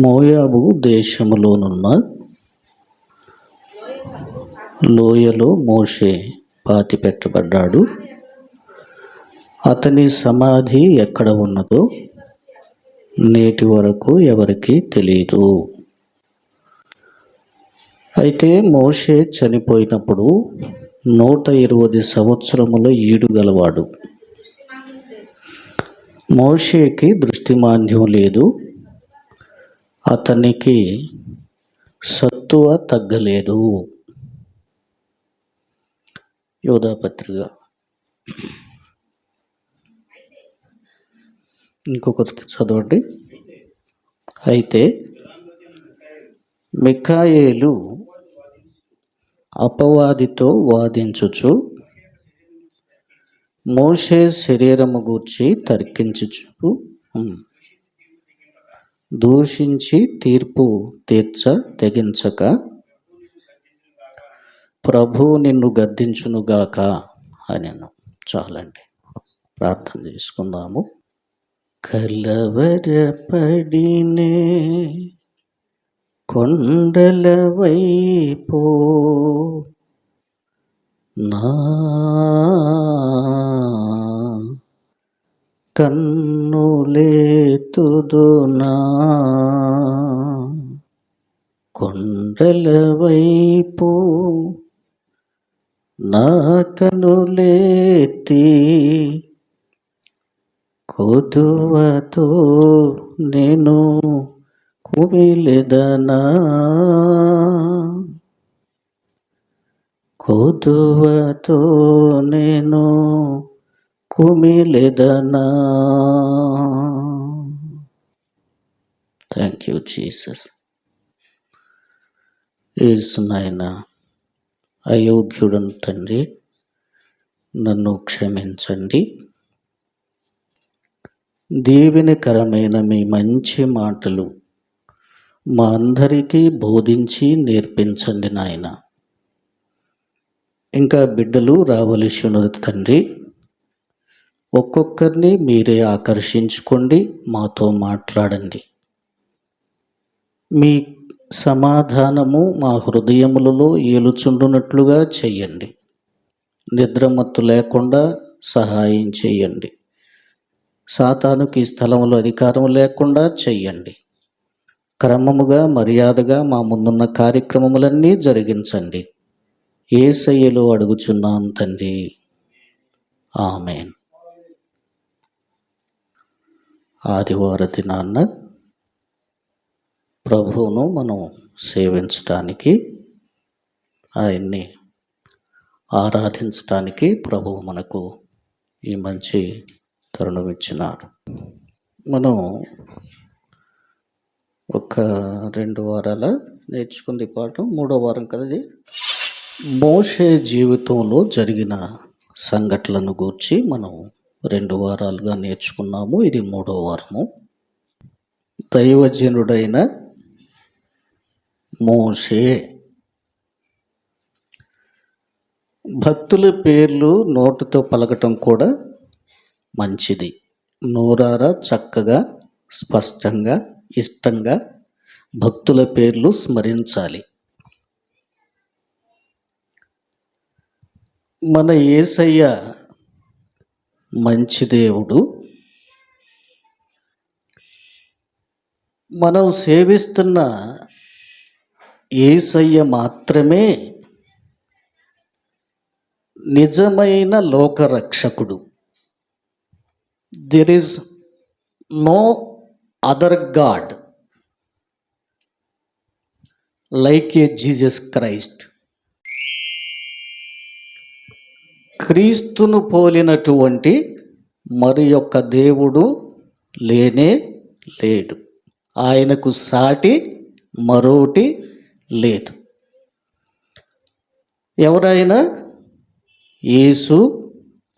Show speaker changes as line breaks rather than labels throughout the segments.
మోయాబు దేశములోనున్న లోయలో మోషే పాతిపెట్టబడ్డాడు అతని సమాధి ఎక్కడ ఉన్నదో నేటి వరకు ఎవరికీ తెలియదు అయితే మోషే చనిపోయినప్పుడు నూట ఇరవై సంవత్సరముల ఈడు గలవాడు. మోషేకి దృష్టిమాంద్యం లేదు. అతనికి సత్తువ తగ్గలేదు. యోధాపత్రిక ఇంకొకరికి చదవండి. అయితే మిఖాయేలు అపవాదితో వాదించుచు మోషే శరీరము గూర్చి తర్కించుచు దూషించి తీర్పు తీర్చ తెగించక ప్రభు నిన్ను గద్దించునుగాక అని చాలండి. ప్రార్థన చేసుకుందాము. కలవరపడినే కొండల వైపో నా కన్నులేతుదునా? కొండల వైపు నా కనులేతి కొదువతో నేను కుమిలిదనా? కొదువతో నేను కుమిలెదనా. థ్యాంక్ యూ జీసస్ ఏసు నాయన అయోగ్యుడను తండ్రి నన్ను క్షమించండి. దీవెనకరమైన మీ మంచి మాటలు మా అందరికీ బోధించి నేర్పించండి నాయన. ఇంకా బిడ్డలు రావలసి ఉన్నది తండ్రి ఒక్కొక్కరిని మీరే ఆకర్షించుకోండి మాతో మాట్లాడండి. మీ సమాధానము మా హృదయములలో ఏలుచుండునట్లుగా చెయ్యండి నిద్రమత్తు లేకుండా సహాయం చేయండి. సాతానుకి ఈ స్థలంలో అధికారం లేకుండా చెయ్యండి క్రమముగా మర్యాదగా మా ముందున్న కార్యక్రమములన్నీ జరిగించండి. ఏసయ్యలో అడుగుచున్నాను తండ్రి. ఆమెన్. ఆదివార దినాన్న ప్రభువును మనం సేవించటానికి ఆయన్ని ఆరాధించటానికి ప్రభువు మనకు ఈ మంచి తరుణం ఇచ్చినాడు. మనం ఒక రెండు వారాల నేర్చుకుంది పాఠం మూడో వారం కదా మోషే జీవితంలో జరిగిన సంఘటనలను గూర్చి మనం రెండు వారాలుగా నేర్చుకున్నాము. ఇది మూడో వారము. దైవజనుడైన మోషే భక్తుల పేర్లు నోటుతో పలకటం కూడా మంచిది. నోరారా చక్కగా స్పష్టంగా ఇష్టంగా భక్తుల పేర్లు స్మరించాలి. మన ఏసయ్య మంచి దేవుడు. మనం సేవిస్తున్న యేసయ్య మాత్రమే నిజమైన లోకరక్షకుడు. There is no other god like a Jesus Christ క్రీస్తును పోలినటువంటి మరి యొక్క దేవుడు లేనే లేడు. ఆయనకు సాటి మరోటి లేదు. ఎవరైనా యేసు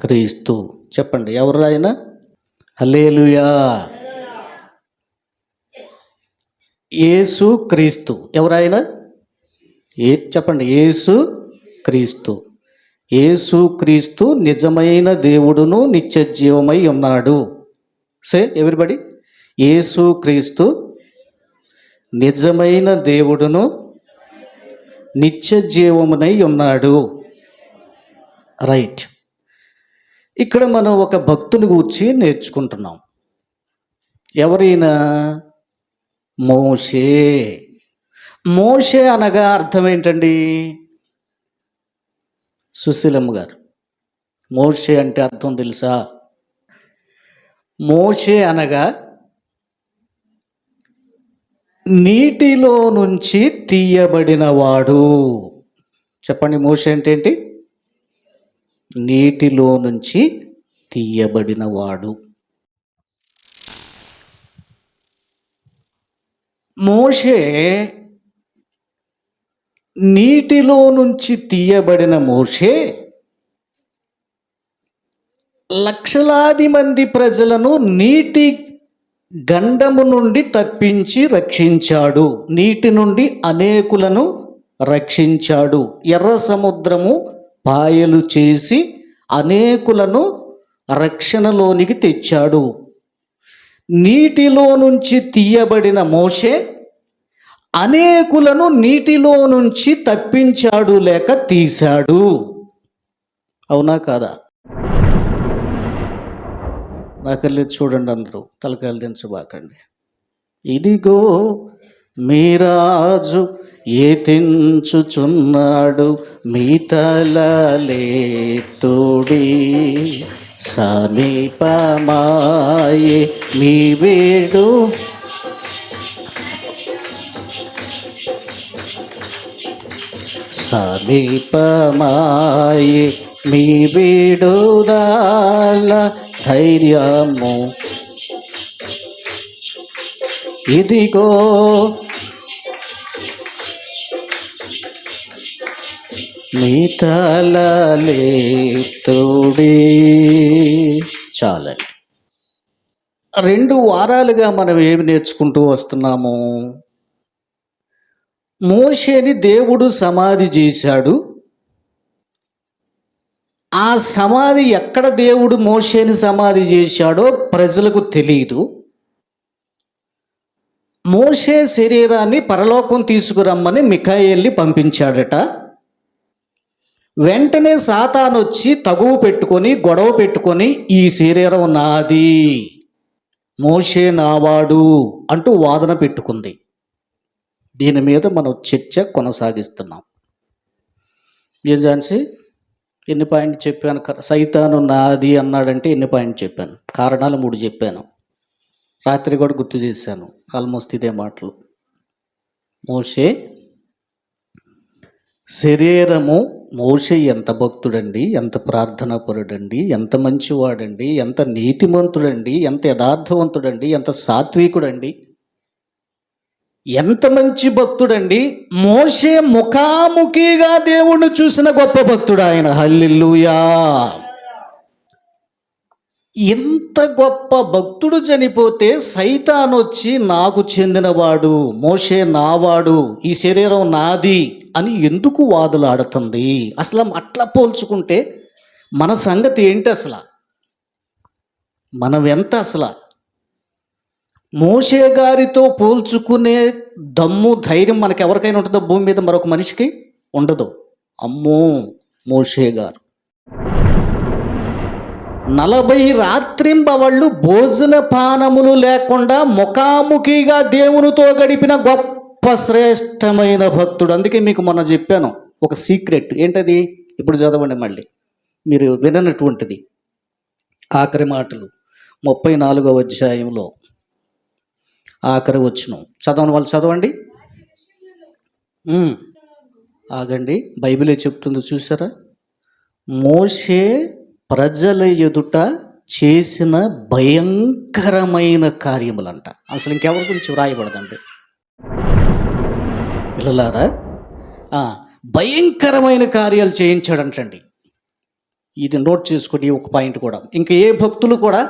క్రీస్తు చెప్పండి ఎవరైనా? హలేలుయా యేసు క్రీస్తు ఎవరైనా? ఏ చెప్పండి యేసు క్రీస్తు. యేసుక్రీస్తు నిజమైన దేవుడును నిత్య జీవమై ఉన్నాడు. సే ఎవరిబడి యేసుక్రీస్తు నిజమైన దేవుడును నిత్య జీవమునై ఉన్నాడు. రైట్ ఇక్కడ మనం ఒక భక్తుని గూర్చి నేర్చుకుంటున్నాం. ఎవరైనా? మోషే. మోషే అనగా అర్థం ఏంటండి? సుశీలమ్మ గారు. మోషే అంటే అర్థం తెలుసా? మోషే అనగా నీటిలో నుంచి తీయబడినవాడు. చెప్పండి మోషే అంటే ఏంటి? నీటిలో నుంచి తీయబడినవాడు. మోషే నీటిలో నుంచి తీయబడిన మోషే లక్షలాది మంది ప్రజలను నీటి గండము నుండి తప్పించి రక్షించాడు. నీటి నుండి అనేకులను రక్షించాడు. ఎర్ర సముద్రము పాయలు చేసి అనేకులను రక్షణలోనికి తెచ్చాడు. నీటిలో నుంచి తీయబడిన మోషే అనేకులను నీటిలో నుంచి తప్పించాడు లేక తీశాడు. అవునా కాదా? నాకెళ్ళి చూడండి అందరూ తలకాయలు దించబాకండి ఇదిగో మీరాజు ఏ మీ తలలే తోడి సమీపమాయే మీ వేడు సమీపమాయి మీ విడుదల ధైర్యము. ఇదిగో మీ తలలే తోడి. చాలండి. రెండు వారాలుగా మనం ఏమి నేర్చుకుంటూ వస్తున్నాము? మోషేని దేవుడు సమాధి చేశాడు. ఆ సమాధి ఎక్కడ దేవుడు మోషేని సమాధి చేశాడో ప్రజలకు తెలియదు మోషే శరీరాన్ని పరలోకం తీసుకురమ్మని మిఖాయిల్ని పంపించాడట. వెంటనే సాతాను వచ్చి తగువు పెట్టుకొని గొడవ పెట్టుకొని ఈ శరీరం నాది. మోషే నావాడు అంటూ వాదన పెట్టుకుంది. దీని మీద మనం చర్చ కొనసాగిస్తున్నాం. ఏం ఝాన్సీ? ఎన్ని పాయింట్ చెప్పాను? సైతాను నాది అన్నాడంటే ఎన్ని పాయింట్ చెప్పాను? కారణాలు మూడు చెప్పాను. రాత్రి కూడా గుర్తు చేశాను. ఆల్మోస్ట్ ఇదే మాటలు. మోషే? శరీరము మోషే ఎంత భక్తుడండి ఎంత ప్రార్థనాపరుడండి ఎంత మంచివాడండి ఎంత నీతిమంతుడండి ఎంత యథార్థవంతుడండి ఎంత సాత్వికుడండి ఎంత మంచి భక్తుడండి. మోషే ముఖాముఖిగా దేవుణ్ణి చూసిన గొప్ప భక్తుడు ఆయన. హల్లిల్లుయా ఇంత గొప్ప భక్తుడు చనిపోతే సైతాన్ వచ్చి నాకు చెందినవాడు మోషే నావాడు ఈ శరీరం నాది అని ఎందుకు వాదులాడుతుంది? అసలు అట్లా పోల్చుకుంటే మన సంగతి ఏంటి అసలు? మనం ఎంత అసలు మోషే గారితో పోల్చుకునే దమ్ము ధైర్యం మనకి ఎవరికైనా ఉంటుందో భూమి మీద మరొక మనిషికి ఉండదు. అమ్మో మోషే గారు. నలభై రాత్రింబవళ్ళు భోజన పానములు లేకుండా ముఖాముఖిగా దేవునితో గడిపిన గొప్ప శ్రేష్టమైన భక్తుడు. అందుకే మీకు మొన్న చెప్పాను ఒక సీక్రెట్. ఏంటది? ఇప్పుడు చదవండి మళ్ళీ. మీరు విననటువంటిది. ఆఖరి మాటలు ముప్పై నాలుగవ అధ్యాయంలో. ఆఖరి వచ్చిన చదవని వాళ్ళు చదవండి. ఆగండి. బైబిలే చెప్తుంది చూసారా? మోషే ప్రజల ఎదుట చేసిన భయంకరమైన కార్యములంట. అసలు ఇంకెవరి గురించి వ్రాయబడదండి? పిల్లలారా భయంకరమైన కార్యాలు చేయించాడంటండి. ఇది నోట్ చేసుకుని ఒక పాయింట్ కూడా. ఇంకా ఏ భక్తులు కూడా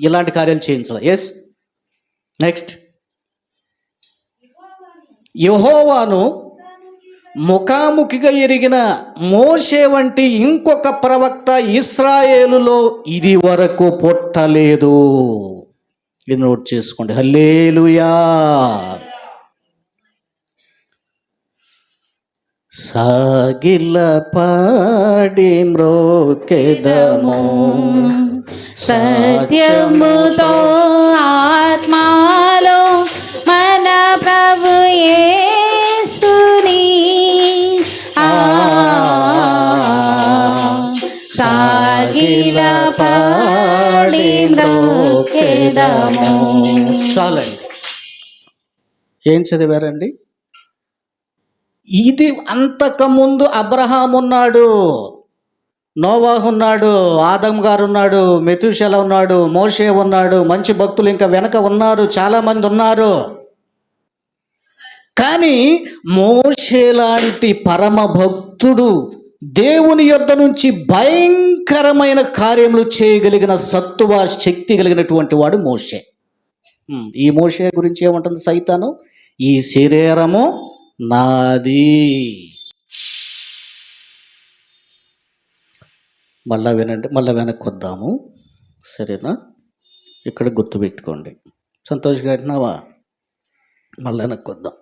ఇలాంటి కార్యాలు చేయించాలి. ఎస్ నెక్స్ట్ యహోవాను ముఖాముఖిగా ఎరిగిన మోషే వంటి ఇంకొక ప్రవక్త ఇస్రాయేలులో ఇది వరకు పుట్టలేదు. ఇది నోట్ చేసుకోండి. హల్లేలుయా. సాగిల పాడి మ్రోకెదము
సత్యముతో ఆత్మా సాగిల పాడి
చాలండి. ఏం చదివారండి? ఇది అంతకుముందు అబ్రహాం ఉన్నాడు నోవాహ్ ఉన్నాడు ఆదం గారు ఉన్నాడు మెతుషల ఉన్నాడు మోషే ఉన్నాడు మంచి భక్తులు ఇంకా వెనక ఉన్నారు చాలామంది ఉన్నారు. కానీ మోషే లాంటి పరమ భక్తుడు దేవుని యొద్ద నుంచి భయంకరమైన కార్యములు చేయగలిగిన సత్తువ శక్తి కలిగినటువంటి వాడు మోషే. ఈ మోషే గురించి ఏమంటుంది సైతాను? ఈ శరీరము నాది. మళ్ళా వినండి మళ్ళా వెనక్కి వద్దాము సరేనా? ఇక్కడ గుర్తుపెట్టుకోండి. సంతోష్ గారినావా మళ్ళీ వెనక్కి వద్దాం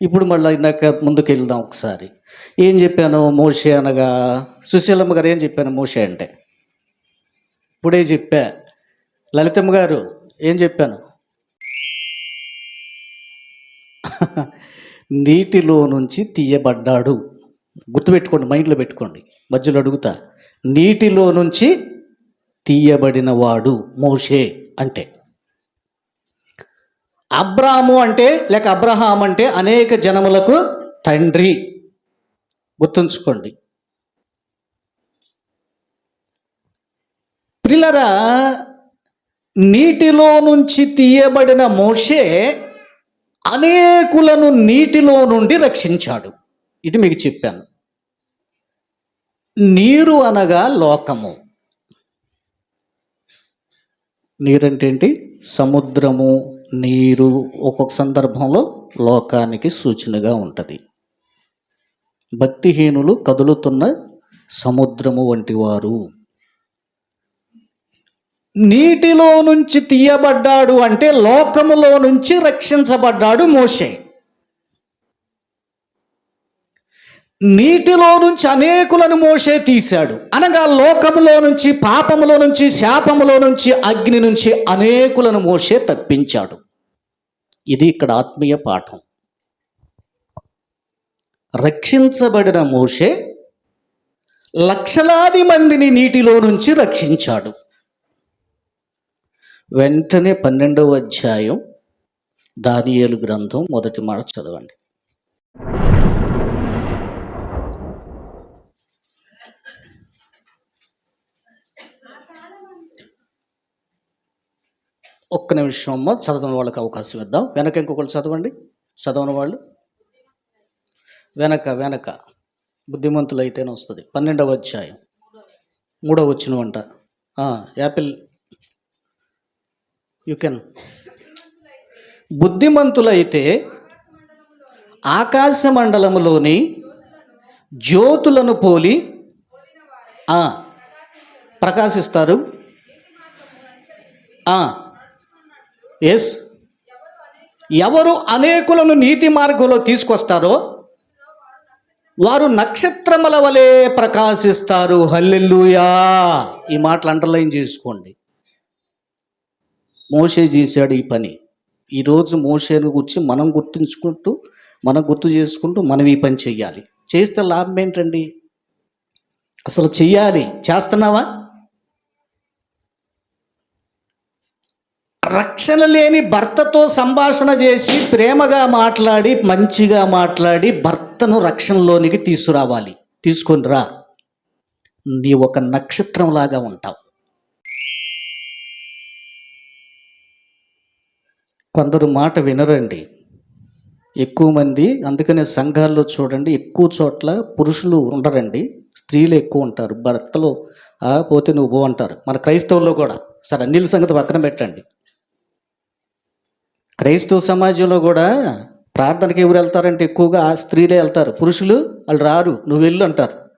ఇప్పుడు మళ్ళీ ఇందాక ముందుకు వెళ్దాం ఒకసారి. ఏం చెప్పాను మోషే అనగా సుశీలమ్మ గారు ఏం చెప్పాను మోషే అంటే? ఇప్పుడే చెప్పా. లలితమ్మ గారు ఏం చెప్పాను? నీటిలో నుంచి తీయబడ్డాడు. గుర్తుపెట్టుకోండి మైండ్లో పెట్టుకోండి. మధ్యలో అడుగుతా. నీటిలో నుంచి తీయబడిన వాడు మోషే అంటే. అబ్రాము అంటే లేక అబ్రహాం అంటే అనేక జనములకు తండ్రి. గుర్తుంచుకోండి. ప్రిలరా నీటిలో నుంచి తీయబడిన మోషే అనేకులను నీటిలో నుండి రక్షించాడు. ఇది మీకు చెప్పాను. నీరు అనగా లోకము. నీరంటే ఏంటి? సముద్రము. నీరు ఒక్కొక్క సందర్భంలో లోకానికి సూచనగా ఉంటుంది. భక్తిహీనులు కదులుతున్న సముద్రము వంటి వారు. నీటిలో నుంచి తీయబడ్డాడు అంటే లోకములో నుంచి రక్షించబడ్డాడు మోషే. నీటిలో నుంచి అనేకులను మోసే తీశాడు. అనగా లోకములో నుంచి పాపములో నుంచి శాపములో నుంచి అగ్ని నుంచి అనేకులను మోసే తప్పించాడు. ఇది ఇక్కడ ఆత్మీయ పాఠం. రక్షించబడిన మోషే లక్షలాది మందిని నీటిలో నుంచి రక్షించాడు. వెంటనే పన్నెండవ అధ్యాయం దానియేలు గ్రంథం మొదటి మాట చదవండి. ఒక్క నిమిషం అమ్మ చదవని వాళ్ళకి అవకాశం ఇద్దాం. వెనక ఇంకొకరు చదవండి. చదవని వాళ్ళు? వెనక వెనక. బుద్ధిమంతులు అయితేనే వస్తుంది. పన్నెండవ అధ్యాయం. మూడవ వచ్చిన వంట. యాపిల్. యు కెన్ బుద్ధిమంతులైతే ఆకాశ మండలములోని జ్యోతులను పోలి ఆ, ప్రకాశిస్తారు. ఎస్ ఎవరు అనేకులను నీతి మార్గంలో తీసుకొస్తారో వారు నక్షత్రముల వలె ప్రకాశిస్తారు. హల్లెల్లుయా ఈ మాటలు అండర్లైన్ చేసుకోండి. మోషే చేశాడు ఈ పని. ఈరోజు మోషేను గురించి మనం గుర్తుంచుకుంటూ మనం గుర్తు చేసుకుంటూ మనం ఈ పని చెయ్యాలి చేస్తే లాభం ఏంటండి? అసలు చెయ్యాలి చేస్తున్నావా? రక్షణ లేని భర్తతో సంభాషణ చేసి ప్రేమగా మాట్లాడి మంచిగా మాట్లాడి భర్తను రక్షణలోనికి తీసుకురావాలి. తీసుకొని రా. నీ ఒక నక్షత్రంలాగా ఉంటావు. కొందరు మాట వినరండి. ఎక్కువ మంది అందుకనే సంఘాల్లో చూడండి ఎక్కువ చోట్ల పురుషులు ఉండరండి. స్త్రీలు ఎక్కువ ఉంటారు. భర్తలు పోతే నువ్వు అంటారు. మన క్రైస్తవుల్లో కూడా. సరే అన్నిల సంగతి పక్కన పెట్టండి. క్రైస్తవ సమాజంలో కూడా ప్రార్థనకి ఎవరు వెళ్తారంటే ఎక్కువగా స్త్రీలే వెళ్తారు. పురుషులు వాళ్ళు రారు. నువ్వు వెళ్ళు అంటారు.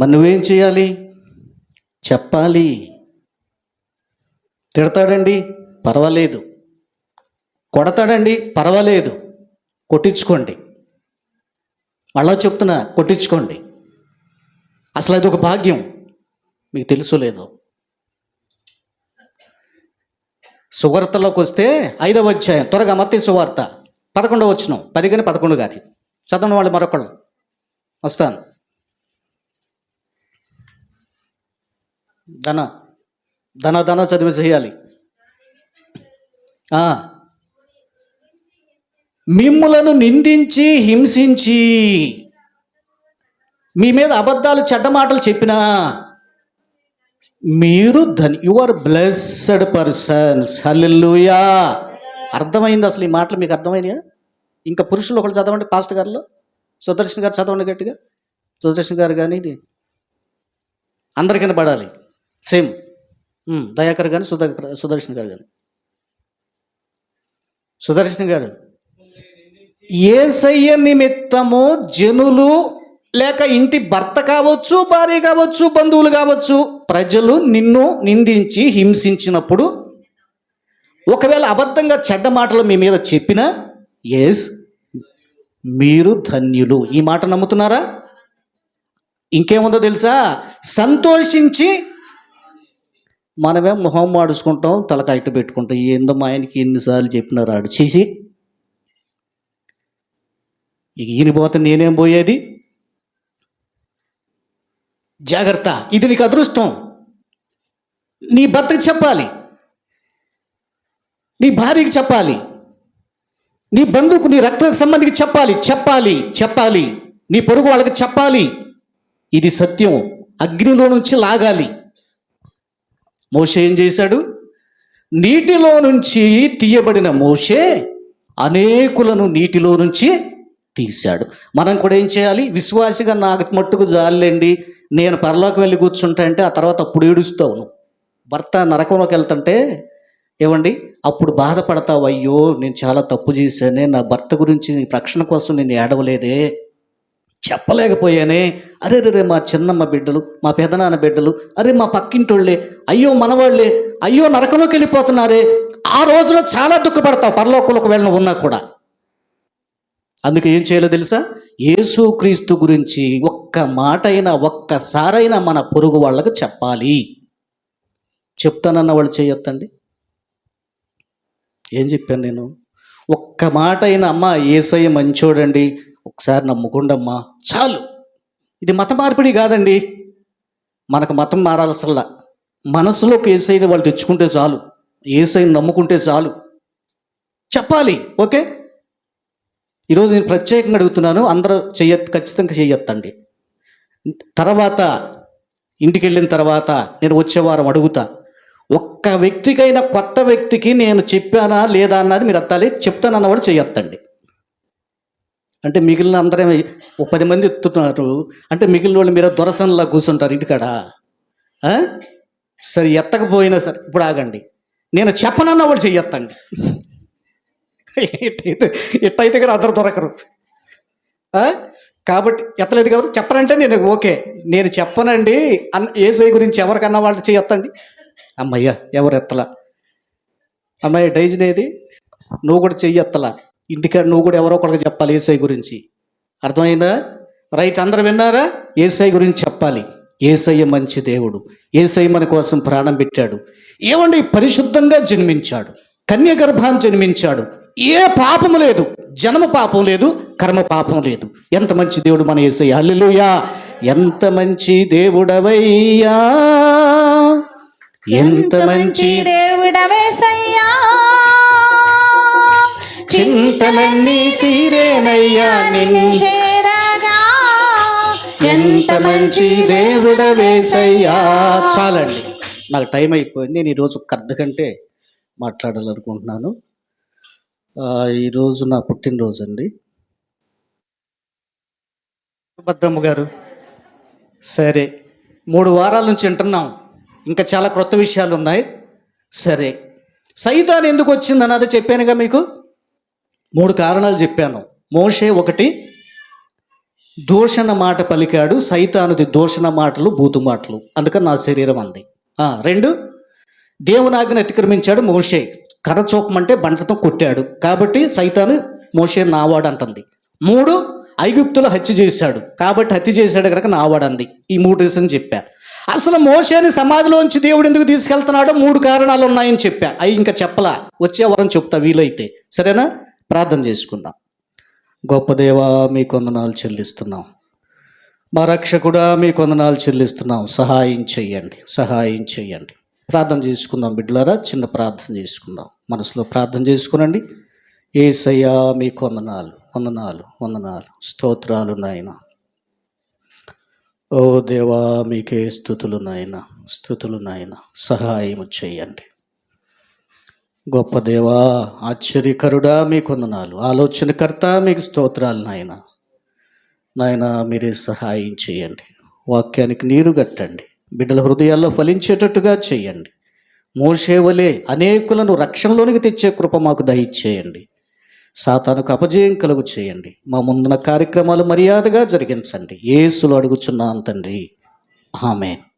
మరి నువ్వేం చేయాలి? చెప్పాలి. తిడతాడండి? పర్వాలేదు. కొడతాడండి? పర్వాలేదు. కొట్టించుకోండి. మళ్ళా చెప్తున్నా కొట్టించుకోండి. అసలు అది ఒక భాగ్యం. మీకు తెలుసు లేదో? సువార్తలోకి వస్తే ఐదవ అధ్యాయం త్వరగా మత్తి సువార్త. పదకొండవ వచ్చిన పది కానీ పదకొండు కానీ చదవని వాళ్ళు మరొకళ్ళు. వస్తాను. ధన ధన ధన చదివి చేయాలి. మిమ్ములను నిందించి హింసించి మీ మీద అబద్ధాలు చెడ్డ మాటలు చెప్పినా మీరు ధని you are blessed persons hallelujah అర్థమైంది అసలు ఈ మాటలు మీకు అర్థమైనాయా? ఇంకా పురుషులు ఒకళ్ళు చదవండి పాస్ట్ గారిలో. సుదర్శన్ గారు చదవండి గట్టిగా. సుదర్శన్ గారు కానీ ఇది. అందరికైనా పడాలి సేమ్ దయాకర్ కానీ సుధాకర్ సుదర్శన్ గారు కానీ సుదర్శన్ గారు ఏసయ్య నిమిత్తము జనులు లేక ఇంటి భర్త కావచ్చు భార్య కావచ్చు బంధువులు కావచ్చు ప్రజలు నిన్ను నిందించి హింసించినప్పుడు ఒకవేళ అబద్ధంగా చెడ్డ మాటలు మీ మీద చెప్పినా ఎస్ మీరు ధన్యులు. ఈ మాట నమ్ముతున్నారా? ఇంకేముందో తెలుసా? సంతోషించి మనమే మొహం మాడుచుకుంటాం తలక పెట్టుకుంటాం. ఏందో మా ఆయనకి ఎన్నిసార్లు చెప్పినారు ఆడు చేసి ఈయన పోతే నేనేం పోయేది? జాగ్రత్త. ఇది నీకు అదృష్టం. నీ భర్తకి చెప్పాలి. నీ భార్యకి చెప్పాలి. నీ బంధువుకు నీ రక్త సంబంధికి చెప్పాలి. చెప్పాలి చెప్పాలి. నీ పొరుగు వాళ్ళకి చెప్పాలి. ఇది సత్యం. అగ్నిలో నుంచి లాగాలి. మోషే ఏం చేశాడు? నీటిలో నుంచి తీయబడిన మోషే అనేకులను నీటిలో నుంచి తీశాడు. మనం కూడా ఏం చేయాలి? విశ్వాసిగా నాకు మట్టుకు జాలండి నేను పరలోకి వెళ్ళి కూర్చుంటా అంటే ఆ తర్వాత అప్పుడు ఏడుస్తావు నువ్వు. భర్త నరకంలోకి వెళ్తుంటే ఏమండి? అప్పుడు బాధపడతావు అయ్యో నేను చాలా తప్పు చేశానే నా భర్త గురించి రక్షణ కోసం నేను ఏడవలేదే చెప్పలేకపోయానే. అరే రే మా చిన్నమ్మ బిడ్డలు మా పెదనాన్న బిడ్డలు అరే మా పక్కింటోళ్ళే అయ్యో మనవాళ్ళే అయ్యో నరకంలోకి వెళ్ళిపోతున్నారే. ఆ రోజున చాలా దుఃఖపడతావు పరలోకంలోకి వెళ్ళిన ఉన్నా కూడా. అందుకే ఏం చేయాలో తెలుసా? యేసుక్రీస్తు గురించి ఒక్క మాట ఒక్కసారైనా మన పొరుగు వాళ్ళకు చెప్పాలి. చెప్తానన్న వాళ్ళు చేయొద్దండి? ఏం చెప్పాను నేను? ఒక్క మాట అయినా అమ్మ ఏసయ్య మంచోడండి ఒకసారి నమ్ముకుండమ్మా చాలు. ఇది మత మార్పిడి కాదండి. మనకు మతం మారాల్సల్లా. మనసులోకి ఏసైని వాళ్ళు తెచ్చుకుంటే చాలు. ఏసైని నమ్ముకుంటే చాలు. చెప్పాలి ఓకే? ఈరోజు నేను ప్రత్యేకంగా అడుగుతున్నాను అందరూ చెయ్య ఖచ్చితంగా చేయొత్తండి తర్వాత ఇంటికి వెళ్ళిన తర్వాత నేను వచ్చే వారం అడుగుతా ఒక్క వ్యక్తికైనా కొత్త వ్యక్తికి నేను చెప్పానా లేదా అన్నది మీరు అత్తాలి చెప్తానన్నవాడు చేయొత్తండి అంటే మిగిలిన అందరం ఒక పది మంది ఎత్తుతున్నారు అంటే మిగిలిన వాళ్ళు మీరు దొరసనలా కూర్చుంటారు ఇంటికాడ. సరే ఎత్తకపోయినా సరే ఇప్పుడు ఆగండి. నేను చెప్పనన్న వాళ్ళు చెయ్యొత్తండి. ఎట్టయితే ఎట్టయితే కానీ అందరు దొరకరు. కాబట్టి ఎత్తలేదు కాబట్టి చెప్పనంటే నేను ఓకే. నేను చెప్పనండి అన్న ఏసై గురించి ఎవరికన్నా వాళ్ళు చేయొత్తండి. అమ్మయ్య ఎవరు ఎత్తలా? అమ్మాయి డైజినేది నువ్వు కూడా చెయ్యెత్తలా? ఇంటికాడ నువ్వు కూడా ఎవరో ఒకరికి చెప్పాలి ఏసై గురించి. అర్థమైందా? రైట్ అందరు విన్నారా? ఏసై గురించి చెప్పాలి. ఏసయ్య మంచి దేవుడు. ఏసై మన కోసం ప్రాణం పెట్టాడు. ఏమండి? పరిశుద్ధంగా జన్మించాడు. కన్య గర్భాన్ని జన్మించాడు. ఏ పాపము లేదు. జన్మ పాపం లేదు కర్మ పాపం లేదు. ఎంత మంచి దేవుడు మన ఏసయ్య హల్లెలూయా. ఎంత మంచి దేవుడవయ్యా. ఎంత మంచి
దేవుడవేసయ్యా.
చింతలన్నీ తీరేనయ్యా నిన్ను.
చేరగా.
ఎంత మంచి దేవుడవేసయ్యా. చాలండి. నాకు టైం అయిపోయింది. నేను ఈరోజు ఒక అర్ధ గంటే మాట్లాడాలనుకుంటున్నాను. ఈరోజు నా పుట్టినరోజు అండి భద్రమ్మ గారు సరే. మూడు వారాల నుంచి వింటున్నాం. ఇంకా చాలా క్రొత్త విషయాలు ఉన్నాయి. సరే. సైతాన్ ఎందుకు వచ్చింది అన్నది చెప్పానుగా మీకు? మూడు కారణాలు చెప్పాను. మోషే ఒకటి దూషణ మాట పలికాడు. సైతానుది దూషణ మాటలు బూతు మాటలు. అందుకని నా శరీరం అంది. రెండు దేవుని అతిక్రమించాడు మోషే. కర్ర చూపమంటే బంటతో కొట్టాడు. కాబట్టి సైతాను మోషే నావాడు అంటుంది. మూడు ఐగుప్తులో హత్య చేశాడు. కాబట్టి హత్య చేశాడు కనుక నావాడు అంది. ఈ మూడు రీజన్ చెప్పా. అసలు మోషేని సమాధిలోంచి దేవుడు ఎందుకు తీసుకెళ్తున్నాడో మూడు కారణాలు ఉన్నాయని చెప్పా. అవి ఇంకా చెప్పలా. వచ్చే వరం చెప్తా వీలైతే. సరేనా? ప్రార్థన చేసుకుందాం. గొప్ప దేవా మీ కొందనాలు చెల్లిస్తున్నాం. మా రక్షకుడా మీ కొందనాలు చెల్లిస్తున్నాం. సహాయం చెయ్యండి సహాయం చెయ్యండి ప్రార్థన చేసుకుందాం బిడ్డలారా చిన్న ప్రార్థన చేసుకుందాం. మనసులో ప్రార్థన చేసుకునండి. ఏసయ్యా మీకు వందనాలు వందనాలు వందనాలు. స్తోత్రాలు నాయన. ఓ దేవా మీకే స్థుతులు నాయన స్థుతులు నాయన. సహాయం చేయండి. గొప్ప దేవా ఆశ్చర్యకరుడా మీకు వందనాలు. ఆలోచనకర్త మీకు స్తోత్రాలు నాయన. నాయన మీరే సహాయం చేయండి. వాక్యానికి నీరు కట్టండి. బిడ్డల హృదయాల్లో ఫలించేటట్టుగా చేయండి. మోషేవలే అనేకులను రక్షణలోనికి తెచ్చే కృప మాకు దయచేయండి. సాతానుకు అపజయం కలుగు చేయండి. మా ముందున్న కార్యక్రమాలు మర్యాదగా జరిగించండి. ఏసులు అడుగుచున్నాను తండ్రి. ఆమెన్.